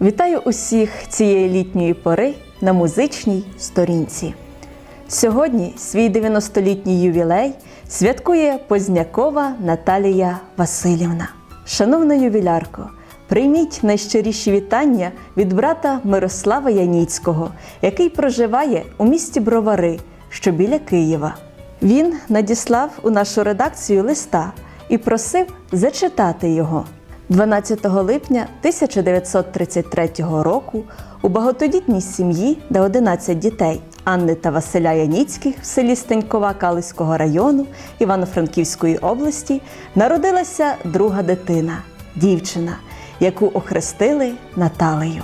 Вітаю усіх цієї літньої пори на музичній сторінці. Сьогодні свій 90-літній ювілей святкує Познякова Наталія Васильівна. Шановна ювілярко, прийміть найщиріші вітання від брата Мирослава Яніцького, який проживає у місті Бровари, що біля Києва. Він надіслав у нашу редакцію листа і просив зачитати його. 12 липня 1933 року у багатодітній сім'ї, де 11 дітей Анни та Василя Яніцьких в селі Стенькова Калиського району Івано-Франківської області народилася друга дитина дівчина, яку охрестили Наталею.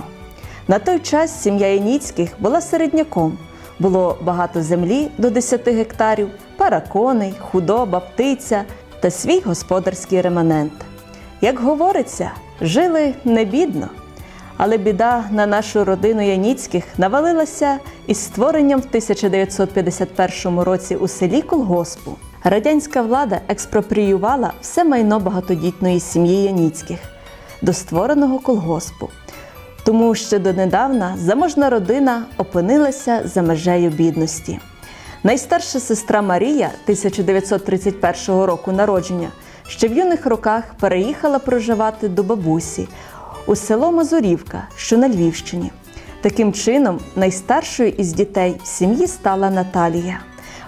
На той час сім'я Яніцьких була середняком. Було багато землі до 10 гектарів, паракони, худоба, птиця та свій господарський реманент. Як говориться, жили не бідно. Але біда на нашу родину Яніцьких навалилася із створенням в 1951 році у селі колгоспу. Радянська влада експропріювала все майно багатодітної сім'ї Яніцьких до створеного колгоспу. Тому ще донедавна заможна родина опинилася за межею бідності. Найстарша сестра Марія 1931 року народження ще в юних роках переїхала проживати до бабусі у село Мазурівка, що на Львівщині. Таким чином, найстаршою із дітей в сім'ї стала Наталія.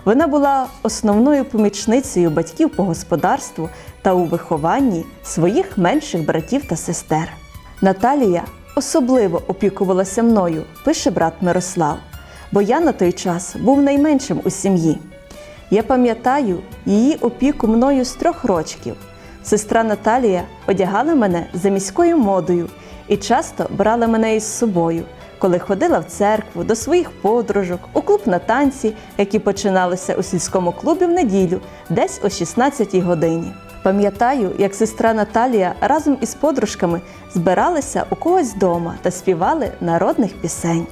Вона була основною помічницею батьків по господарству та у вихованні своїх менших братів та сестер. Наталія особливо опікувалася мною, пише брат Мирослав, бо я на той час був найменшим у сім'ї. Я пам'ятаю її опіку мною з трьох рочків. Сестра Наталія одягала мене за міською модою і часто брала мене із собою, коли ходила в церкву, до своїх подружок, у клуб на танці, які починалися у сільському клубі в неділю, десь о 16-й годині. Пам'ятаю, як сестра Наталія разом із подружками збиралися у когось вдома та співали народних пісень.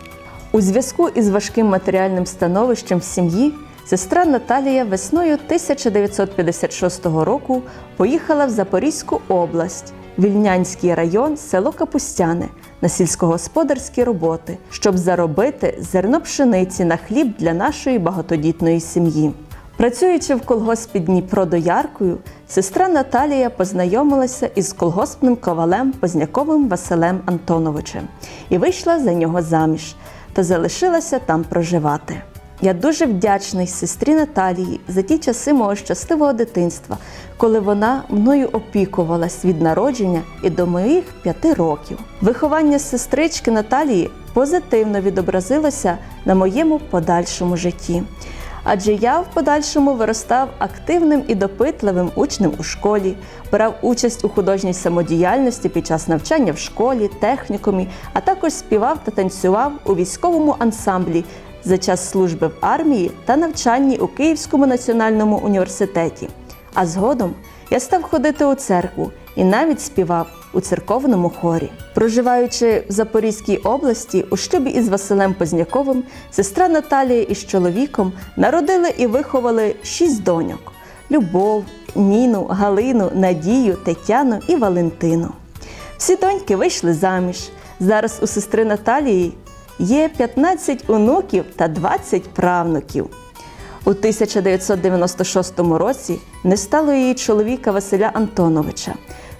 У зв'язку із важким матеріальним становищем в сім'ї сестра Наталія весною 1956 року поїхала в Запорізьку область, Вільнянський район, село Капустяне на сільськогосподарські роботи, щоб заробити зерно пшениці на хліб для нашої багатодітної сім'ї. Працюючи в колгоспі Дніпро дояркою, сестра Наталія познайомилася із колгоспним ковалем Позняковим Василем Антоновичем і вийшла за нього заміж та залишилася там проживати. Я дуже вдячний сестрі Наталії за ті часи мого щасливого дитинства, коли вона мною опікувалась від народження і до моїх п'яти років. Виховання сестрички Наталії позитивно відобразилося на моєму подальшому житті. Адже я в подальшому виростав активним і допитливим учнем у школі, брав участь у художній самодіяльності під час навчання в школі, технікумі, а також співав та танцював у військовому ансамблі за час служби в армії та навчанні у Київському національному університеті. А згодом я став ходити у церкву і навіть співав у церковному хорі. Проживаючи в Запорізькій області у шлюбі із Василем Позняковим, сестра Наталія із чоловіком народили і виховали шість доньок: Любов, Ніну, Галину, Надію, Тетяну і Валентину. Всі доньки вийшли заміж. Зараз у сестри Наталії є 15 онуків та 20 правнуків. У 1996 році не стало її чоловіка Василя Антоновича,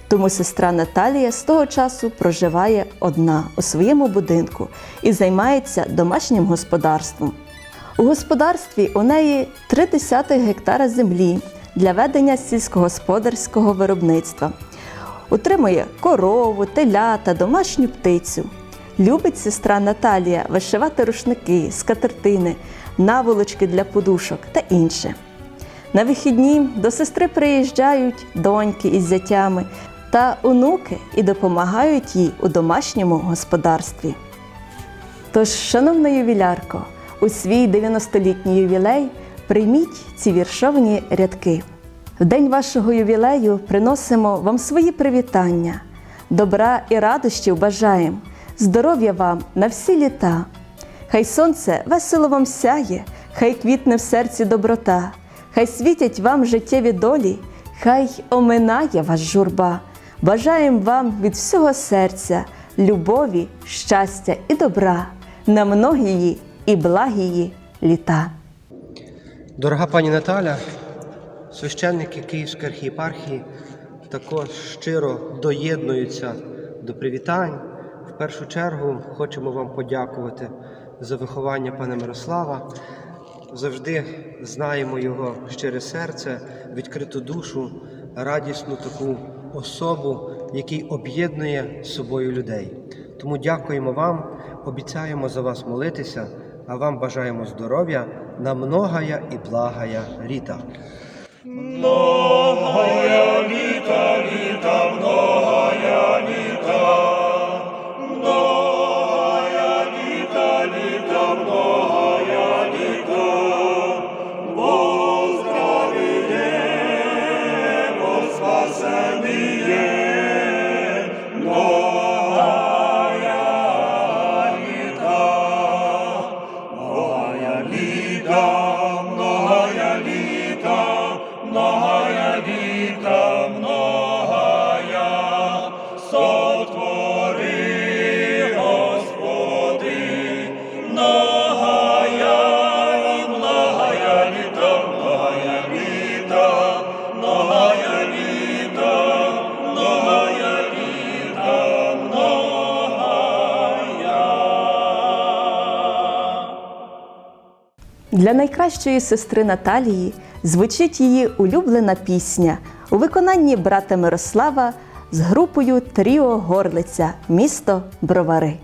тому сестра Наталія з того часу проживає одна у своєму будинку і займається домашнім господарством. У господарстві у неї три десятих гектара землі для ведення сільськогосподарського виробництва. Утримує корову, телята, домашню птицю. Любить сестра Наталія вишивати рушники, скатертини, наволочки для подушок та інше. На вихідні до сестри приїжджають доньки із зятями та онуки і допомагають їй у домашньому господарстві. Тож, шановна ювілярко, у свій 90-літній ювілей прийміть ці віршовані рядки. В день вашого ювілею приносимо вам свої привітання, добра і радощів бажаєм, здоров'я вам на всі літа. Хай сонце весело вам сяє, хай квітне в серці доброта, хай світять вам життєві долі, хай оминає вас журба. Бажаєм вам від всього серця любові, щастя і добра на многії і благії літа. Дорога пані Наталя, священники Київської архієпархії також щиро доєднуються до привітань. В першу чергу хочемо вам подякувати за виховання пана Мирослава. Завжди знаємо його щире серце, відкриту душу, радісну таку особу, який об'єднує з собою людей. Тому дякуємо вам, обіцяємо за вас молитися, а вам бажаємо здоров'я на многая і благая літа. Для найкращої сестри Наталії звучить її улюблена пісня у виконанні брата Мирослава з групою Тріо Горлиця місто Бровари.